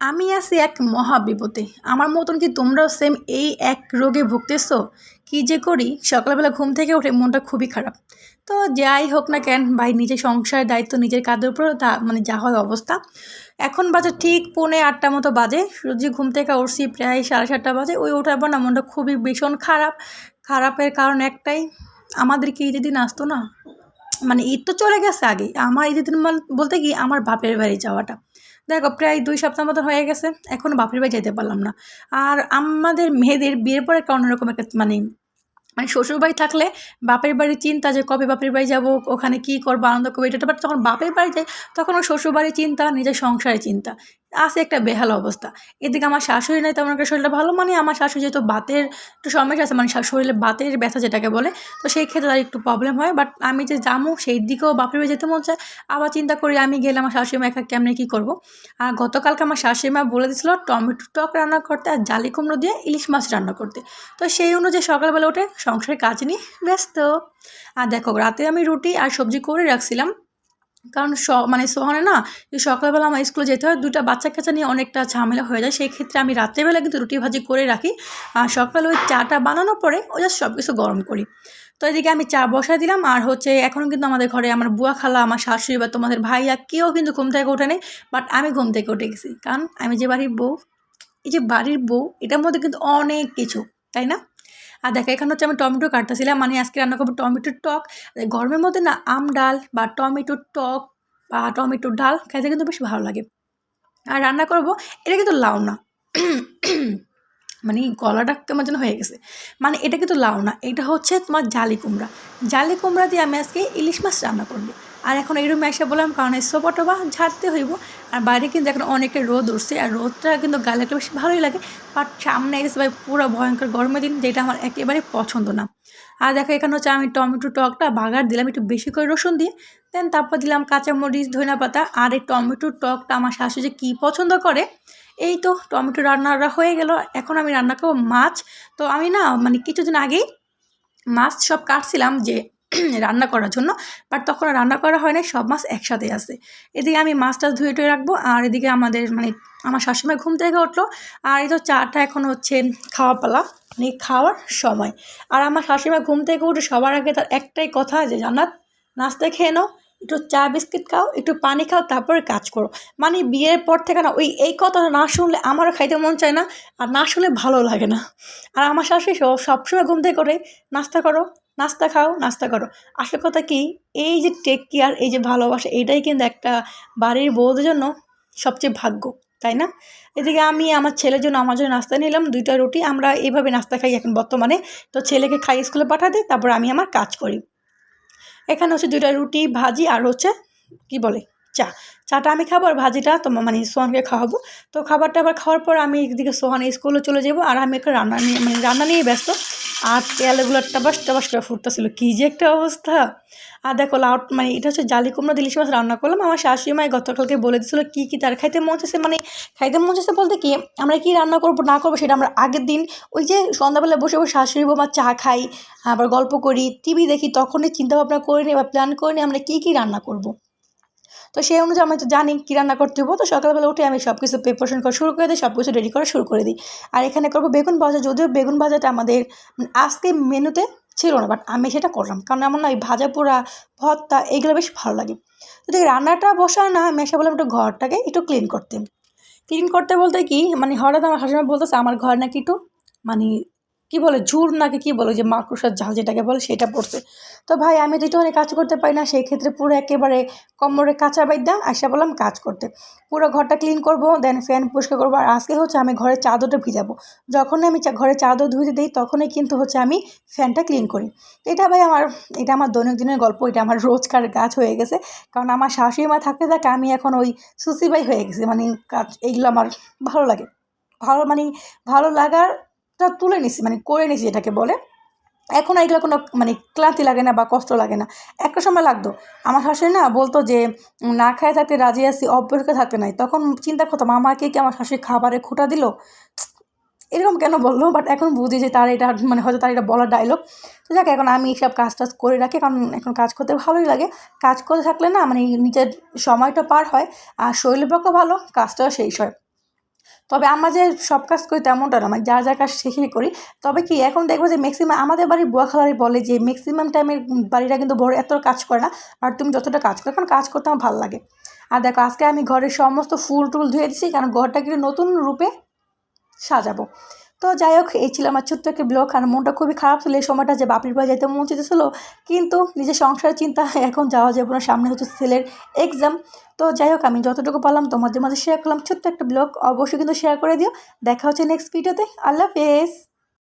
আমি আছি এক মহা বিপদে আমার মতন কি তোমরাও সেম এই এক রোগে ভুগতেছো? কি যে করি? সকালবেলা ঘুম থেকে উঠে মনটা খুবই খারাপ। তো যাই হোক না কেন, ভাই নিজের সংসারের দায়িত্ব, নিজের কাঁধের উপর তা মানে যা হয় অবস্থা। এখন বাজে ঠিক পৌনে আটটা মতো বাজে। রোজই ঘুম থেকে উঠছি প্রায় সাড়ে সাতটা বাজে। ওই ওঠার পর না মনটা খুবই ভীষণ খারাপ। খারাপের কারণ একটাই আমাদেরকে ঈদের দিন আসতো না? মানে ঈদ তো চলে গেছে আগে। আমার ঈদের দিন বলতে কি? আমার বাপের বাড়ি যাওয়াটা। দেখো প্রায় দুই সপ্তাহ মতো হয়ে গেছে এখনও বাপের বাড়ি যেতে পারলাম না। আর আমাদের মেয়েদের বিয়ের পরে একটা অন্যরকম একটা মানে মানে শ্বশুরবাড়ি থাকলে বাপের বাড়ির চিন্তা যে কবে বাপের বাড়ি যাব, ওখানে কী করব, আনন্দ করব, এটা বাট যখন বাপের বাড়ি যায়, তখন ওই শ্বশুরবাড়ির চিন্তা, নিজের সংসারের চিন্তা। আছে একটা বেহাল অবস্থা। এদিকে আমার শাশুড়ি নাই, তেমন একটা শরীরটা ভালো মানে আমার শাশুড়ি যেহেতু বাতের একটু সমস্যা আছে মানে শরীরে বাতের ব্যথা যেটাকে বলে, তো সেই ক্ষেত্রে তার একটু প্রবলেম হয় বাট আমি যে যাব সেই দিকেও বাপের যেতে মন চায়। আবার চিন্তা করি আমি গেলে আমার শাশুড়ি মা একা কেমনে কী করব? আর গতকালকে আমার শাশুড়ি মা বলে দিয়েছিলো টমেটো টক রান্না করতে আর জালি কুমড়ো দিয়ে ইলিশ মাছ রান্না করতে। তো সেই অনুযায়ী সকালবেলা উঠে সংসারের কাজ নিয়ে ব্যস্ত। আর দেখো, রাতে আমি রুটি আর সবজি করে রাখছিলাম। কারণ স মানে সোহানে না সকালবেলা আমার স্কুলে যেতে হয় দুটা বাচ্চা কাচ্চা নিয়ে অনেকটা ঝামেলা হয়ে যায়। সেই ক্ষেত্রে আমি রাত্রেবেলা কিন্তু রুটি ভাজি করে রাখি। আর সকালে ওই চাটা বানানোর পরে ওই সব কিছু গরম করি। তো এদিকে আমি চা বসায় দিলাম। আর হচ্ছে এখনও কিন্তু আমাদের ঘরে আমার বুয়া খালা, আমার শাশুড়ি বা তোমাদের ভাইয়া কেউ কিন্তু ঘুম থেকে ওঠে নেই বাট আমি ঘুম থেকে উঠে গেছি। কারণ আমি যে বাড়ির বউ, এই যে বাড়ির বউ, এটার মধ্যে কিন্তু অনেক কিছু, তাই না? আর দেখো, এখানে হচ্ছে আমি টমেটো কাটতেছিলাম মানে আজকে রান্না করব টমেটোর টক। গরমের মধ্যে না, আম ডাল বা টমেটোর টক বা টমেটোর ডাল খাইতে কিন্তু বেশ ভালো লাগে। আর রান্না করব, এটা কিন্তু লাউ না। মানে গলাটা কেমন যেন হয়ে গেছে। মানে এটা কিন্তু লাউ না, এটা হচ্ছে তোমার জালি কুমড়া। জালি কুমড়া দিয়ে আমি আজকে ইলিশ মাছ রান্না করব। আর এখন এই রুমে এসে বললাম, কারণ এই সোপাটোবা ঝাড়তে হইব। আর বাইরে কিন্তু এখন অনেকটা রোদ উঠছে, আর রোদটা কিন্তু গালে একটা বেশ ভালোই লাগে। বাট সামনে এসে ভাই পুরো ভয়ঙ্কর গরমের দিন, যেটা আমার একেবারে পছন্দ না। আর দেখো, এখানে হচ্ছে আমি টমেটো টকটা বাগার দিলাম, একটু বেশি করে রসুন দিয়ে। দেন তারপর দিলাম কাঁচামরিচ ধনিয়া পাতা আর এই টমেটোর টকটা আমার শাশুড়ি যে কী পছন্দ করে, এই তো টমেটো রান্নাটা হয়ে গেল। এখন আমি রান্না করব মাছ। তো আমি না মানে কিছুদিন আগেই মাছ সব কাটছিলাম যে রান্না করার জন্য। বাট তখন রান্না করা হয় না সব মাছ একসাথে আসে এদিকে আমি মাছটা ধুয়ে টুয়ে রাখব, আর এদিকে আমাদের মানে আমার শাশুড়ি ঘুম থেকে উঠল, আর এই তো চাটা এখন হচ্ছে খাওয়া পালা মানে খাওয়ার সময়। আর আমার শাশুড়ি ঘুম থেকে উঠে সবার আগে তার একটাই কথা যে, জান্নাত, নাস্তা খেয়ে নাও। একটু চা বিস্কিট খাও, একটু পানি খাও, তারপরে কাজ করো। মানে বিয়ের পর থেকে না, ওই এই কথাটা না শুনলে আমারও খাইতে মন চায় না, আর না শুনলে ভালো লাগে না। আর আমার শাশুড়ি সব, সবসময় ঘুম থেকে করে নাস্তা করো, নাস্তা খাও, নাস্তা করো। আসল কথা কি, এই যে টেক কেয়ার এই যে ভালোবাসা, এইটাই কিন্তু একটা বাড়ির বউদের জন্য সবচেয়ে ভাগ্য, তাই না? এদিকে আমি আমার ছেলের জন্য, আমার জন্য নাস্তা নিলাম, দুইটা রুটি, আমরা এইভাবে নাস্তা খাই এখন বর্তমানে। তো ছেলেকে খাই, স্কুলে পাঠাতে, তারপর আমি আমার কাজ করি। এখানে হচ্ছে দুইটা রুটি, ভাজি আর হচ্ছে কি বলে? চা। চাটা আমি খাব আর ভাজিটা তো মানে সোহানকে খাওয়াবো। তো খাবারটা আবার খাওয়ার পর আমি একদিকে সোহান স্কুলে চলে যাব আর আমি একটা রান্না নিয়ে মানে রান্না নিয়েই ব্যস্ত। আর তেলগুলো টাবাস টাবাস করে ফুটতেছিল। কী যে একটা অবস্থা। আর দেখো লাউ মানে এটা হচ্ছে জালি কুমড়া, দিলিশ মাছ রান্না করলাম। আমার শাশুড়ি মাই গতকালকে বলে দিচ্ছিল কী কী তার খাইতে মন চাইছে। মানে খাইতে মন চাইছে বলতে কি, আমরা কী রান্না করব না করব সেটা আমরা আগের দিন ওই যে সন্ধ্যাবেলা বসে বসে শাশুড়ি বৌমা চা খাই, আবার গল্প করি, টিভি দেখি, তখনই চিন্তা ভাবনা করে নিই বা প্ল্যান করে নিই আমরা কী কী রান্না করব। তো সেই অনুযায়ী আমি তো জানি কী রান্না করতে হব তো সকালবেলা উঠে আমি সব কিছু প্রিপারেশন করা শুরু করে দিই সব কিছু রেডি করা শুরু করে দিই। আর এখানে করব বেগুন ভাজা। যদিও বেগুন ভাজাটা আমাদের আজকে মেনুতে ছিল না বাট আমি সেটা করলাম। কারণ আমার না ওই ভাজা, পোড়া, ভর্তা এগুলো বেশ ভালো লাগে। তো দেখি রান্নাটা বসায় না, আমি এসে বললাম একটু ঘরটাকে একটু ক্লিন করতে। ক্লিন করতে বলতে কি মানে হঠাৎ আমার হাসিমা বলতেছে, আমার ঘর নাকি একটু মানে কি বলে, ঝুর নাকি কি বলে যে মাকড়সার ঝাল যেটাকে বলে সেটা পড়ছে। তো ভাই, আমি তো একটুখানি কাজ করতে পারি না, সেই ক্ষেত্রে পুরো একেবারে কোমরে কাঁচা বাইদ্যা আসা বললাম কাজ করতে। পুরো ঘরটা ক্লিন করব দেন ফ্যান পরিষ্কার করব, আর আজকে হচ্ছে আমি ঘরের চাদরটা ভিজাবো। যখনই আমি ঘরে চাদর ধুতে দিই, তখনই কিন্তু হচ্ছে আমি ফ্যানটা ক্লিন করি। এটা ভাই আমার, এটা আমার দৈনন্দিনের গল্প, এটা আমার রোজকার কাজ হয়ে গেছে। কারণ আমার শাশুড়ি মা থাকতে থাকে আমি এখন ওই সুসিবাই হয়ে গেছি। মানে কাজ, এইগুলো আমার ভালো লাগে। ভালো মানে ভালো লাগারটা তুলে নিছি মানে করে নিছি এটাকে বলে। এখন এগুলো কোনো মানে ক্লান্তি লাগে না বা কষ্ট লাগে না। একটা সময় লাগতো। আমার শাশুড়ি না বলতো যে, না খায় থাকতে রাজি আছি অভ্যাসকে থাকতে নাই। তখন চিন্তা করতাম আমাকে কি আমার শাশুড়ি খাবারে খোটা দিল? এরকম কেন বলল? বাট এখন বুঝি যে তার এটা মানে হয়তো তার এটা বলার ডায়লগ তো যাক, এখন আমি এইসব কাজ টাজ করে রাখি। কারণ এখন কাজ করতে ভালোই লাগে। কাজ করতে থাকলে না মানে নিজের সময়টা পার হয়। আর শরীরের পক্ষে ভালো, কাজটাও শেষ হয়। তবে আমরা যে সব কাজ করি তেমনটা না মানে যা যা কাজ সেখানে করি। তবে কি, এখন দেখব যে ম্যাক্সিমাম আমাদের বাড়ি বুয়া খালারি বলে যে ম্যাক্সিমাম টাইমের বাড়িটা কিন্তু বড় এত কাজ করে না, আর তুমি যতটা কাজ করো, কারণ কাজ করতে আমার ভালো লাগে। আর দেখো, আজকে আমি ঘরের সমস্ত ফুল টুল ধুয়ে দিচ্ছি কারণ ঘরটা কিন্তু নতুন রূপে সাজাবো। তো যাই হোক, এই ছিল আমার ছোট্ট একটা ব্লগ আর মনটা খুবই খারাপ ছিল। এই সময়টা যে বাপির বাড়ি যেতে মন চেয়েছিল কিন্তু নিজের সংসারের চিন্তা এখন যাওয়া যাবে না। সামনে হচ্ছে ছেলের এক্সাম তো যাই হোক, আমি যতটুকু পারলাম তোমাদের মাঝে শেয়ার করলাম। ছোট্ট একটা ব্লগ অবশ্যই কিন্তু শেয়ার করে দিও। দেখা হচ্ছে নেক্সট ভিডিওতে আল্লাহ হাফেজ।